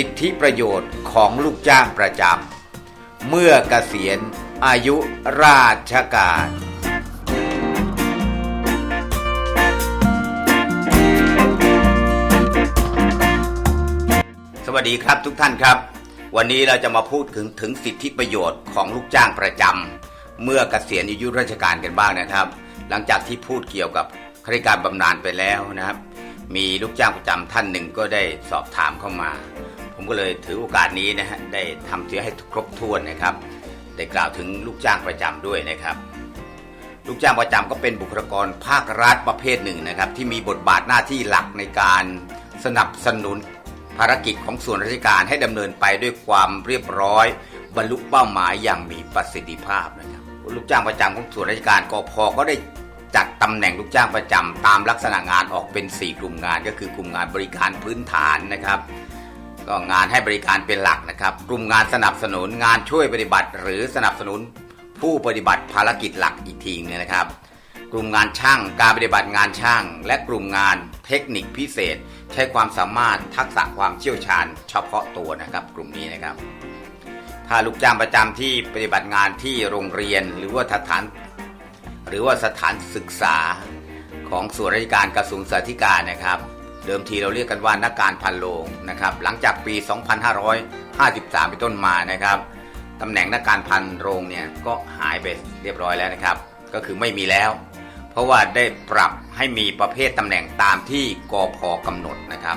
สิทธิประโยชน์ของลูกจ้างประจำเมื่อเกษียณอายุราชการสวัสดีครับทุกท่านครับ วันนี้เราจะมาพูดถึงถึงสิทธิประโยชน์ของลูกจ้างประจำเมื่อเกษียณอายุราชการกันบ้างนะครับ หลังจากที่พูดเกี่ยวกับข้าราชการบำนาญไปแล้วนะครับ มีลูกจ้างประจำท่านหนึ่งก็ได้สอบถามเข้ามา ผมก็เลยถือโอกาสนี้นะฮะได้ทำเสียให้ครบถ้วนนะครับ ได้กล่าวถึงลูกจ้างประจำด้วยนะครับ ลูกจ้างประจำก็เป็นบุคลากรภาครัฐประเภทหนึ่งนะครับ ที่มีบทบาทหน้าที่หลักในการสนับสนุนภารกิจของส่วนราชการให้ดำเนินไปด้วยความเรียบร้อย บรรลุเป้าหมายอย่างมีประสิทธิภาพนะครับ ลูกจ้างประจำของส่วนราชการกพก็ได้จัดตำแหน่งลูกจ้างประจำตามลักษณะงานออกเป็น 4 กลุ่มงานก็คือกลุ่มงานบริการพื้นฐานนะครับ ก็งานให้บริการเป็นหลักนะครับกลุ่มงานสนับสนุนงานช่วยปฏิบัติ หรือสนับสนุนผู้ปฏิบัติภารกิจหลักอีกทีนึงนะครับ กลุ่มงานช่างการปฏิบัติงานช่าง และกลุ่มงานเทคนิคพิเศษ ใช้ความสามารถทักษะความเชี่ยวชาญเฉพาะตัวนะครับ กลุ่มนี้นะครับ ถ้าลูกจ้างประจำที่ปฏิบัติงานที่โรงเรียนหรือว่าสถาน หรือว่าสถานศึกษาของส่วนราชการกระทรวงสาธการนะครับ เดิมทีเราเรียกกันว่านักการพันโรงนะครับหลังจากปี 2553 เป็นต้นมานะครับตำแหน่งนักการพันโรงเนี่ยก็หายไปเรียบร้อยแล้วนะครับ ก็คือไม่มีแล้ว เพราะว่าได้ปรับให้มีประเภทตำแหน่งตามที่กอพกำหนดนะครับ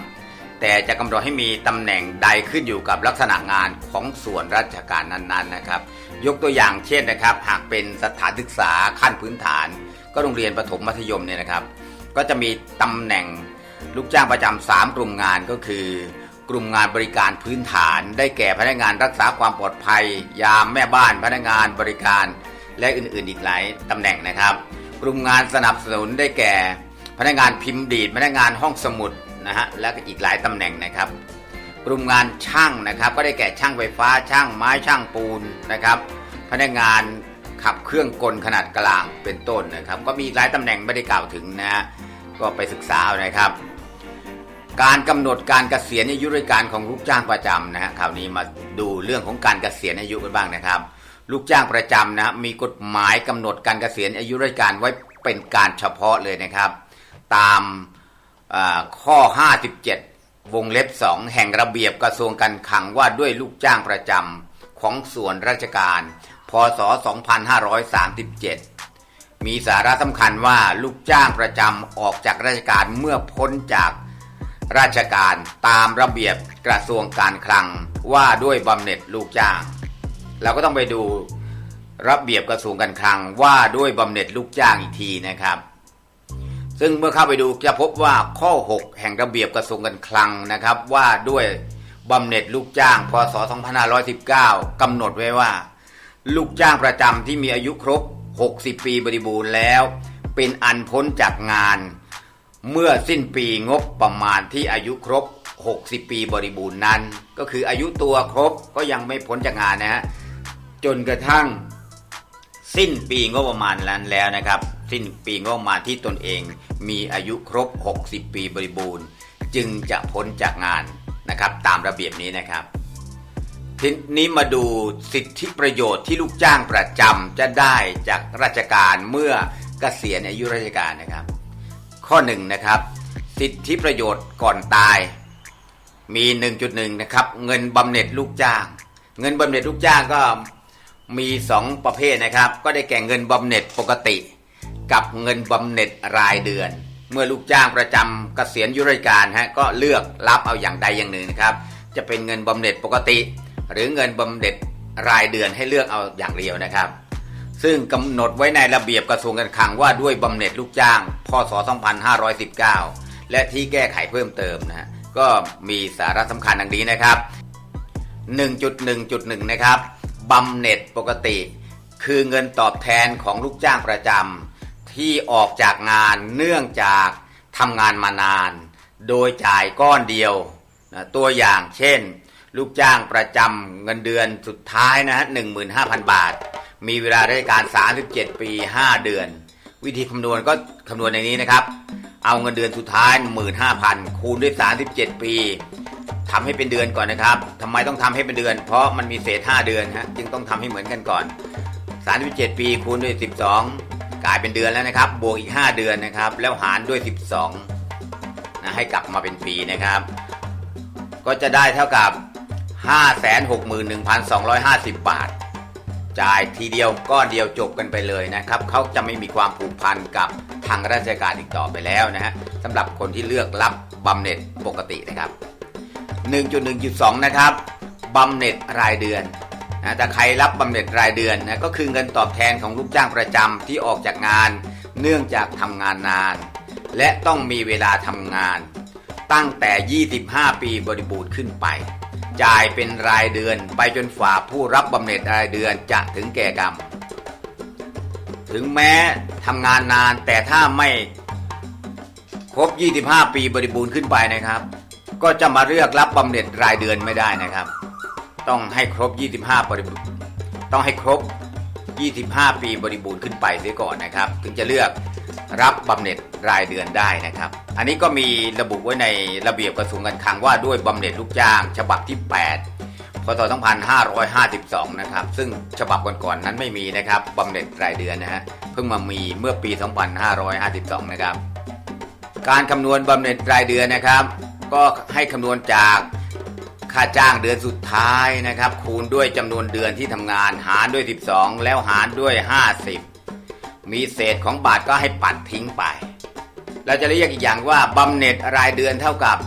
แต่จะกำหนดให้มีตำแหน่งใดขึ้นอยู่กับลักษณะงานของส่วนราชการนั้นๆนะครับ ยกตัวอย่างเช่นนะครับ หากเป็นสถานศึกษาขั้นพื้นฐาน ก็โรงเรียนประถมมัธยมเนี่ยนะครับ ก็จะมีตำแหน่ง ลูกจ้างประจำสามกลุ่มงานก็คือ กลุ่มงานบริการพื้นฐาน ได้แก่พนักงานรักษาความปลอดภัย ยามแม่บ้านพนักงานบริการ และอื่นๆ อีกหลายตำแหน่งนะครับ กลุ่มงานสนับสนุนได้แก่ พนักงานพิมพ์ดีดพนักงานห้องสมุดนะฮะและก็อีกหลายตำแหน่งนะครับ กลุ่มงานช่างนะครับ ก็ได้แก่ช่างไฟฟ้าช่างไม้ช่างปูนนะครับ พนักงานขับเครื่องกลขนาดกลางเป็นต้นนะครับ ก็มีหลายตำแหน่งไม่ได้กล่าวถึงนะฮะก็ไปศึกษาเอานะครับ การกำหนดการเกษียณอายุราชการของลูกจ้างประจำนะฮะคราวนี้มาดูเรื่องของการเกษียณอายุกันบ้างนะครับ ลูกจ้างประจำนะมีกฎหมายกำหนดการเกษียณอายุราชการไว้เป็นการเฉพาะเลยนะครับ ตามข้อ 57 วงเล็บ 2 แห่งระเบียบกระทรวงการคลังว่าด้วยลูกจ้างประจำของส่วนราชการ พศ 2537มีสาระสำคัญว่าลูกจ้างประจำออกจากราชการเมื่อพ้นจาก ราชการตามระเบียบกระทรวงการคลังว่าด้วยบำเหน็จลูกจ้าง เราก็ต้องไปดูระเบียบกระทรวงการคลังว่าด้วยบำเหน็จลูกจ้างอีกทีนะครับ ซึ่งเมื่อเข้าไปดูจะพบว่าข้อ 6 แห่งระเบียบกระทรวงการคลังนะครับ ว่าด้วยบำเหน็จลูกจ้างพศ 2519กำหนดไว้ว่า ลูกจ้างประจำที่มีอายุครบ 60 ปีบริบูรณ์แล้ว เป็นอันพ้นจากงาน เมื่อสิ้นปีงบประมาณที่อายุครบ 60 ปีบริบูรณ์นั้น ก็คืออายุตัวครบก็ยังไม่พ้นจากงานนะฮะจนกระทั่งสิ้นปีงบประมาณนั้นแล้วนะครับ สิ้นปีงบประมาณที่ตนเองมีอายุครบ 60 ปีบริบูรณ์ จึงจะพ้นจากงานนะครับตามระเบียบนี้นะครับทีนี้มาดูสิทธิประโยชน์ที่ลูกจ้างประจำจะได้จากราชการเมื่อเกษียณอายุราชการนะครับ ข้อ1นนะครับ สิทธิประโยชน์ก่อนตายมี 1.1 นะครับ เงินบำเหน็จลูกจ้าง เงินบำเหน็จลูกจ้างก็มี 2 ประเภทนะครับ ก็ได้แก่เงินบำเหน็จปกติ กับเงินบำเหน็จรายเดือน เมื่อลูกจ้างประจำเกษียณยุราชการฮะก็เลือกรับเอาอย่างใดอย่างหนึ่งนะครับ จะเป็นเงินบำเหน็จปกติ หรือเงินบำเหน็จรายเดือนให้เลือกเอาอย่างเดียวนะครับ ซึ่งกำหนดไว้ในระเบียบกระทรวงการคลังว่าด้วยบำเหน็จลูกจ้าง พศ 2519 และที่แก้ไขเพิ่มเติมนะฮะก็มีสาระสำคัญดังนี้นะครับ 1.1.1 นะครับบำเหน็จปกติ คือเงินตอบแทนของลูกจ้างประจำที่ออกจากงานเนื่องจากทำงานมานาน โดยจ่ายก้อนเดียวนะตัวอย่างเช่น ลูกจ้างประจำเงินเดือนสุดท้ายนะฮะ15,000 บาท มีเวลาราชการ 37 ปี 5 เดือน วิธีคำนวณก็คำนวณในนี้นะครับ เอาเงินเดือนสุดท้าย 15,000 คูณด้วย 37 ปีทำให้เป็นเดือนก่อนนะครับทำไมต้องทำให้เป็นเดือน เพราะมันมีเศษ 5 เดือนฮะจึงต้องทำให้เหมือนกันก่อน 37 ปีคูณด้วย 12 กลายเป็นเดือนแล้วนะครับ บวกอีก 5 เดือนนะครับ แล้วหารด้วย 12นะให้กลับมาเป็นปีนะครับ ก็จะได้เท่ากับ 561,250 บาท จ่ายทีเดียวก้อนเดียวจบกันไปเลยนะครับเขาจะไม่มีความผูกพันกับทางราชการอีกต่อไปแล้วนะฮะสำหรับคนที่เลือกรับบำเหน็จปกตินะครับ 1.1.2 นะครับบำเหน็จรายเดือนนะแต่ใครรับบำเหน็จรายเดือนนะก็คือเงินตอบแทนของลูกจ้างประจำที่ออกจากงาน เนื่องจากทำงานนาน และต้องมีเวลาทำงาน ตั้งแต่ 25 ปีบริบูรณ์ขึ้นไป จ่ายเป็นรายเดือน ไปจนฝ่าผู้รับบำเหน็จรายเดือนจะถึงแก่กรรม ถึงแม้ทำงานนานแต่ถ้าไม่ครบ 25 ปีบริบูรณ์ขึ้นไปนะครับ ก็จะมาเลือกรับบำเหน็จรายเดือนไม่ได้นะครับ ต้องให้ครบ 25 บริบูรณ์ต้องให้ครบ 25 ปีบริบูรณ์ขึ้นไปเสียก่อนนะครับ ถึงจะเลือกรับบำเหน็จรายเดือนได้นะครับ อันนี้ก็มีระบุไว้ในระเบียบกระทรวงการคลังว่าด้วยบำเหน็จลูกจ้าง ฉบับที่ 8 พศ 2552 นะครับ ซึ่งฉบับก่อนๆนั้นไม่มีนะครับบำเหน็จรายเดือนนะฮะ เพิ่งมามีเมื่อปี 2552 นะครับ การคำนวณบำเหน็จรายเดือนนะครับ ก็ให้คำนวณจากค่าจ้างเดือนสุดท้ายนะครับ คูณด้วยจำนวนเดือนที่ทำงาน หารด้วย 12 แล้วหารด้วย 50 มีเศษของบาทก็ให้ปัดทิ้งไป เราจะเรียกอีกอย่างว่าบำเหน็จรายเดือนเท่ากับ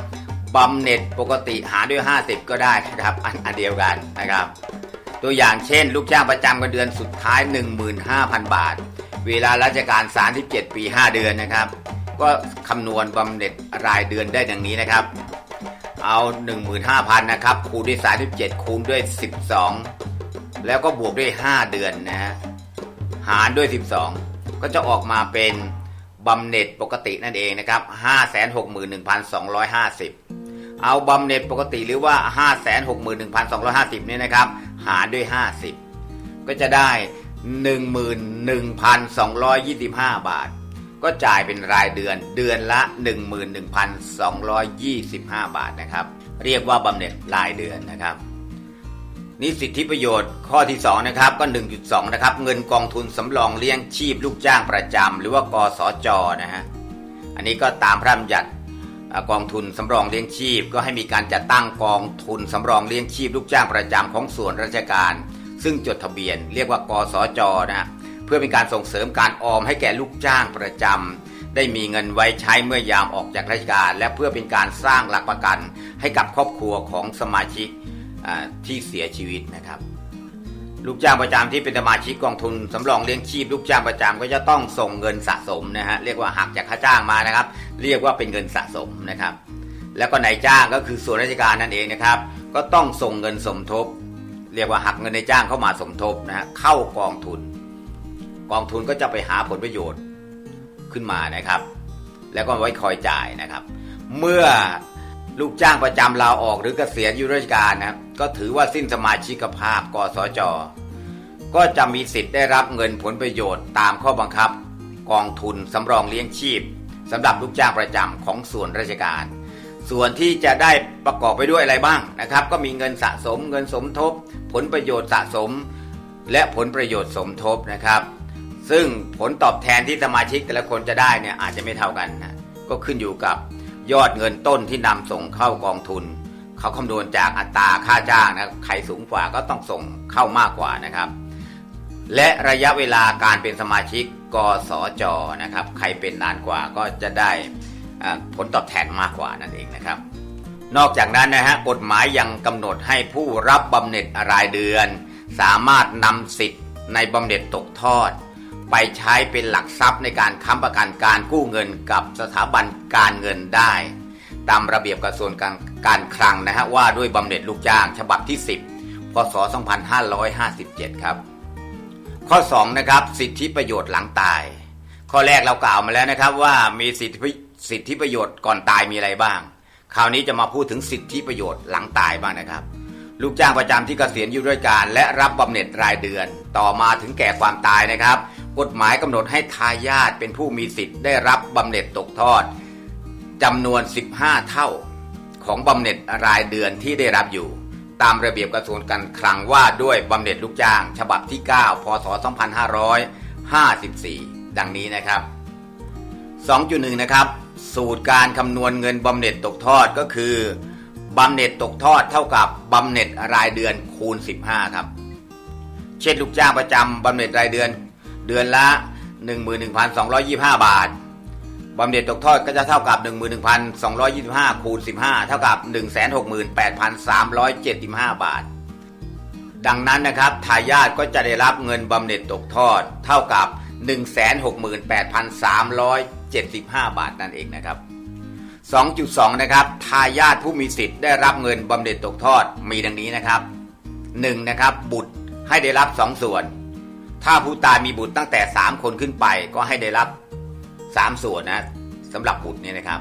บำเหน็จปกติหารด้วย 50 ก็ได้นะครับอันอันเดียวกันนะครับ ตัวอย่างเช่น ลูกจ้างประจำกันเดือนสุดท้าย 15,000 บาท เวลาราชการ 37 ปี 5 เดือนนะครับ ก็คำนวณบำเหน็จรายเดือนได้ดังนี้นะครับ เอา 15,000 นะครับ คูณด้วย 37 คูณด้วย 12 แล้วก็บวกด้วย 5 เดือนนะฮะหารด้วย 12 ก็จะออกมาเป็น บำเหน็จปกตินั่นเองนะครับ 561,250 เอาบำเหน็จปกติหรือว่า 561,250 เนี่ยนะครับ หารด้วย 50 ก็จะได้ 11,225 บาท ก็จ่ายเป็นรายเดือนเดือนละ 11,225 บาทนะครับ เรียกว่าบำเหน็จรายเดือนนะครับ นี่สิทธิประโยชน์ข้อที่2นะครับก็ 1.2 นะครับ เงินกองทุนสำรองเลี้ยงชีพลูกจ้างประจำหรือว่ากสจนะฮะอันนี้ก็ตามพระราชบัญญัติกองทุนสำรองเลี้ยงชีพ ก็ให้มีการจัดตั้งกองทุนสำรองเลี้ยงชีพลูกจ้างประจำของส่วนราชการ ซึ่งจดทะเบียน เรียกว่ากสจนะฮะเพื่อเป็นการส่งเสริมการออมให้แก่ลูกจ้างประจำได้มีเงินไว้ใช้เมื่อยามออกจากราชการ และเพื่อเป็นการสร้างหลักประกันให้กับครอบครัวของสมาชิก ที่เสียชีวิตนะครับ ลูกจ้างประจำที่เป็นสมาชิกกองทุนสำรองเลี้ยงชีพ ลูกจ้างประจำก็จะต้องส่งเงินสะสมนะฮะเรียกว่าหักจากค่าจ้างมานะครับ เรียกว่าเป็นเงินสะสมนะครับ แล้วก็นายจ้างก็คือส่วนราชการนั่นเองนะครับ ก็ต้องส่งเงินสมทบ เรียกว่าหักเงินนายจ้างเข้ามาสมทบนะฮะเข้ากองทุน กองทุนก็จะไปหาผลประโยชน์ขึ้นมานะครับ แล้วก็ไว้คอยจ่ายนะครับ เมื่อ ลูกจ้างประจำลาออกหรือเกษียณยุราชการนะครับก็ถือว่าสิ้นสมาชิกภาพกสจ ก็จะมีสิทธิ์ได้รับเงินผลประโยชน์ตามข้อบังคับ กองทุนสำรองเลี้ยงชีพสำหรับลูกจ้างประจำของส่วนราชการ ส่วนที่จะได้ประกอบไปด้วยอะไรบ้างนะครับ ก็มีเงินสะสมเงินสมทบ ผลประโยชน์สะสม และผลประโยชน์สมทบนะครับ ซึ่งผลตอบแทนที่สมาชิกแต่ละคนจะได้เนี่ยอาจจะไม่เท่ากันนะก็ขึ้นอยู่กับ ยอดเงินต้นที่นำส่งเข้ากองทุน เขาคำนวณจากอัตราค่าจ้างนะใครสูงกว่าก็ต้องส่งเข้ามากกว่านะครับ และระยะเวลาการเป็นสมาชิกกสจนะครับ ใครเป็นนานกว่าก็จะได้ผลตอบแทนมากกว่านั่นเองนะครับ นอกจากนั้นนะฮะกฎหมายยังกำหนดให้ผู้รับบำเหน็จรายเดือน สามารถนำสิทธิ์ในบำเหน็จตกทอด ไปใช้เป็นหลักทรัพย์ในการค้ำประกันการกู้เงินกับสถาบันการเงินได้ ตามระเบียบกระทรวงการการคลังนะฮะว่าด้วยบำเหน็จลูกจ้างฉบับที่ 10พศ2557 ครับ ข้อ2นะครับสิทธิประโยชน์หลังตาย ข้อแรกเรากล่าวมาแล้วนะครับว่ามีสิทธิสิทธิประโยชน์ก่อนตายมีอะไรบ้าง คราวนี้จะมาพูดถึงสิทธิประโยชน์หลังตายบ้างนะครับลูกจ้างประจำที่เกษียณอายุราชการและรับบำเหน็จรายเดือน ต่อมาถึงแก่ความตายนะครับ กฎหมายกำหนดให้ทายาทเป็นผู้มีสิทธิ์ได้รับบำเหน็จตกทอดจำนวน 15 เท่าของบำเหน็จรายเดือนที่ได้รับอยู่ ตามระเบียบกระทรวงการคลังว่าด้วยบำเหน็จลูกจ้าง ฉบับที่ 9 พศ 2554 ดังนี้นะครับ 2.1 นะครับ สูตรการคำนวณเงินบำเหน็จตกทอดก็คือบำเหน็จตกทอดเท่ากับบำเหน็จรายเดือนคูณ 15 ครับ เช่นลูกจ้างประจำบำเหน็จรายเดือน เดือนละ 11,225 บาทบำเหน็จตกทอดก็จะเท่ากับ 11,225 คูณ 15 เท่ากับ 168,375 บาท ดังนั้นนะครับทายาทก็จะได้รับเงินบำเหน็จตกทอดเท่ากับ 168,375 บาทนั่นเองนะครับ 2.2 นะครับทายาทผู้มีสิทธิ์ได้รับเงินบำเหน็จตกทอดมีดังนี้นะครับ 1. นะครับบุตรให้ได้รับ 2 ส่วน ถ้าผู้ตายมีบุตรตั้งแต่ 3 คนขึ้นไปก็ให้ได้รับ 3 ส่วนนะสำหรับบุตรเนี่ยนะครับ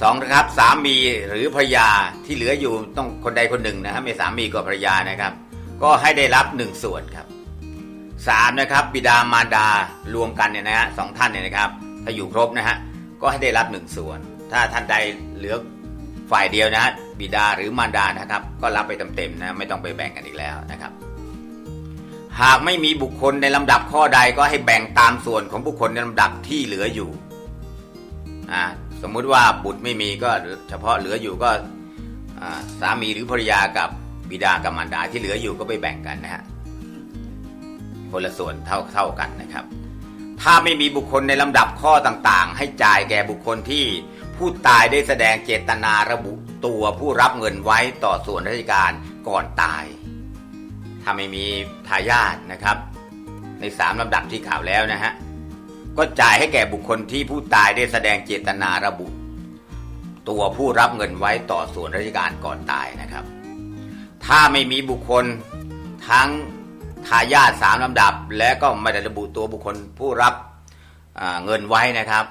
2. นะครับสามีหรือภรรยาที่เหลืออยู่ต้องคนใดคนหนึ่งนะครับม่สามีก็ภรรยานะครับ ก็ให้ได้รับ1ส่วนครับ 3. นะครับ บิดามารดารวมกันเนี่ยนะฮะสองท่านเนี่ยนะครับ ถ้าอยู่ครบนะฮะก็ให้ได้รับ1ส่วน ถ้าท่านใดเหลือฝ่ายเดียวนะฮะบิดาหรือมารดานะครับ ก็รับไปเต็มๆนะไม่ต้องไปแบ่งกันอีกแล้วนะครับ หากไม่มีบุคคลในลำดับข้อใดก็ให้แบ่งตามส่วนของบุคคลในลำดับที่เหลืออยู่สมมุติว่าบุตรไม่มีก็เฉพาะเหลืออยู่ก็สามีหรือภรรยากับบิดากับมารดาที่เหลืออยู่ก็ไปแบ่งกันนะฮะคนละส่วนเท่าเท่ากันนะครับ ถ้าไม่มีบุคคลในลำดับข้อต่างๆ ให้จ่ายแก่บุคคลที่ผู้ตายได้แสดงเจตนาระบุตัวผู้รับเงินไว้ต่อส่วนราชการก่อนตาย ถ้าไม่มีทายาทนะครับ ในสามลำดับที่ข่าวแล้วนะฮะก็จ่ายให้แก่บุคคลที่ผู้ตายได้แสดงเจตนาระบุ ตัวผู้รับเงินไว้ต่อส่วนราชการก่อนตายนะครับ ถ้าไม่มีบุคคลทั้งทายาทสามลำดับ และก็ไม่ได้ระบุตัวบุคคลผู้รับเงินไว้นะครับ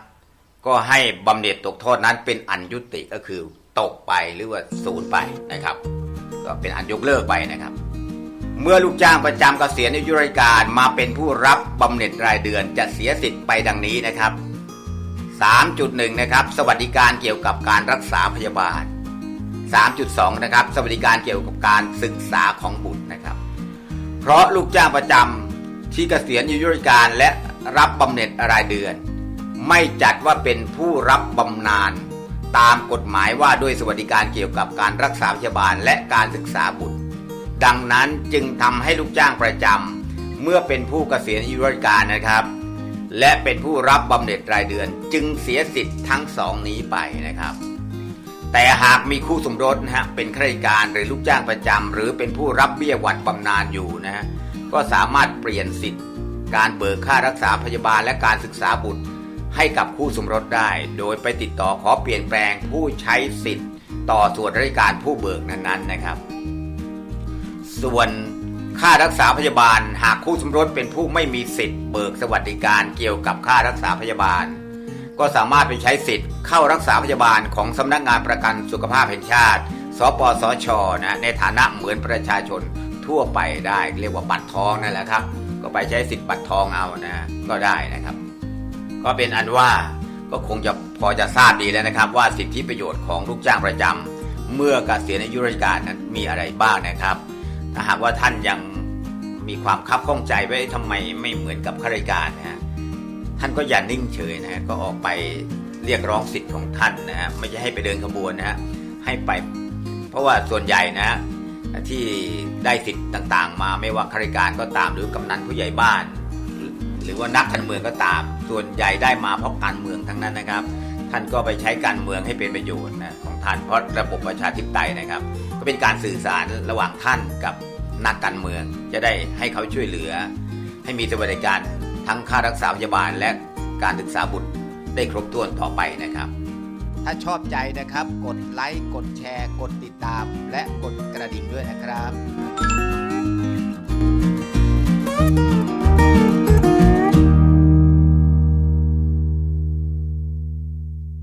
ก็ให้บำเหน็จตกโทษนั้นเป็นอันยุติก็คือตกไปหรือว่าศูนย์ไปนะครับ ก็เป็นอันยกเลิกไปนะครับ เมื่อลูกจ้างประจำเกษียณอายุราชการมาเป็นผู้รับบำเหน็จรายเดือนจะเสียสิทธิ์ไปดังนี้นะครับ 3.1 นะครับ สวัสดิการเกี่ยวกับการรักษาพยาบาล 3.2 นะครับ สวัสดิการเกี่ยวกับการศึกษาของบุตรนะครับ เพราะลูกจ้างประจำที่เกษียณอายุราชการและรับบำเหน็จรายเดือน ไม่จัดว่าเป็นผู้รับบำนาญตามกฎหมายว่าด้วยสวัสดิการเกี่ยวกับการรักษาพยาบาลและการศึกษาบุตร ดังนั้นจึงทำให้ลูกจ้างประจำเมื่อเป็นผู้เกษียณอายุราชการนะครับ และเป็นผู้รับบำเหน็จรายเดือน จึงเสียสิทธิ์ทั้งสองนี้ไปนะครับ แต่หากมีคู่สมรสนะฮะเป็นข้าราชการหรือลูกจ้างประจำหรือเป็นผู้รับเบี้ยหวัดบำนาญอยู่นะฮะก็สามารถเปลี่ยนสิทธิ์ การเบิกค่ารักษาพยาบาลและการศึกษาบุตรให้กับคู่สมรสได้ โดยไปติดต่อขอเปลี่ยนแปลงผู้ใช้สิทธิ์ ต่อส่วนราชการผู้เบิกนั้นๆนะครับ ส่วนค่ารักษาพยาบาล หากคู่สมรสเป็นผู้ไม่มีสิทธิ์เบิกสวัสดิการเกี่ยวกับค่ารักษาพยาบาล ก็สามารถไปใช้สิทธิ์เข้ารักษาพยาบาลของสำนักงานประกันสุขภาพแห่งชาติ สปสชนะในฐานะเหมือนประชาชนทั่วไปได้ เรียกว่าบัตรทองนั่นแหละครับ ก็ไปใช้สิทธิ์บัตรทองเอานะ ก็ได้นะครับ ก็เป็นอันว่าก็คงจะพอจะทราบดีแล้วนะครับ ว่าสิทธิประโยชน์ของลูกจ้างประจำเมื่อเกษียณอายุราชการนั้นมีอะไรบ้างนะครับ ถ้าหากว่าท่านยังมีความคับข้องใจไว้ทำไมไม่เหมือนกับข้าราชการนะฮะท่านก็อย่านิ่งเฉยนะฮะก็ออกไปเรียกร้องสิทธิ์ของท่านนะฮะไม่ใช่ให้ไปเดินขบวนนะฮะให้ไป เพราะว่าส่วนใหญ่นะฮะที่ได้สิทธิ์ต่างๆ มาไม่ว่าข้าราชการก็ตามหรือกำนันผู้ใหญ่บ้าน หรือว่านักการเมืองก็ตาม ส่วนใหญ่ได้มาเพราะการเมืองทั้งนั้นนะครับ ท่านก็ไปใช้การเมืองให้เป็นประโยชน์นะของ ท่านเพราะระบบประชาธิปไตยนะครับ ก็เป็นการสื่อสารระหว่างท่านกับนักการเมือง จะได้ให้เขาช่วยเหลือ ให้มีสวัสดิการทั้งค่ารักษาพยาบาลและการศึกษาบุตรได้ครบถ้วนต่อไปนะครับ ถ้าชอบใจนะครับ กดไลค์ กดแชร์ กดติดตาม และกดกระดิ่งด้วยนะครับ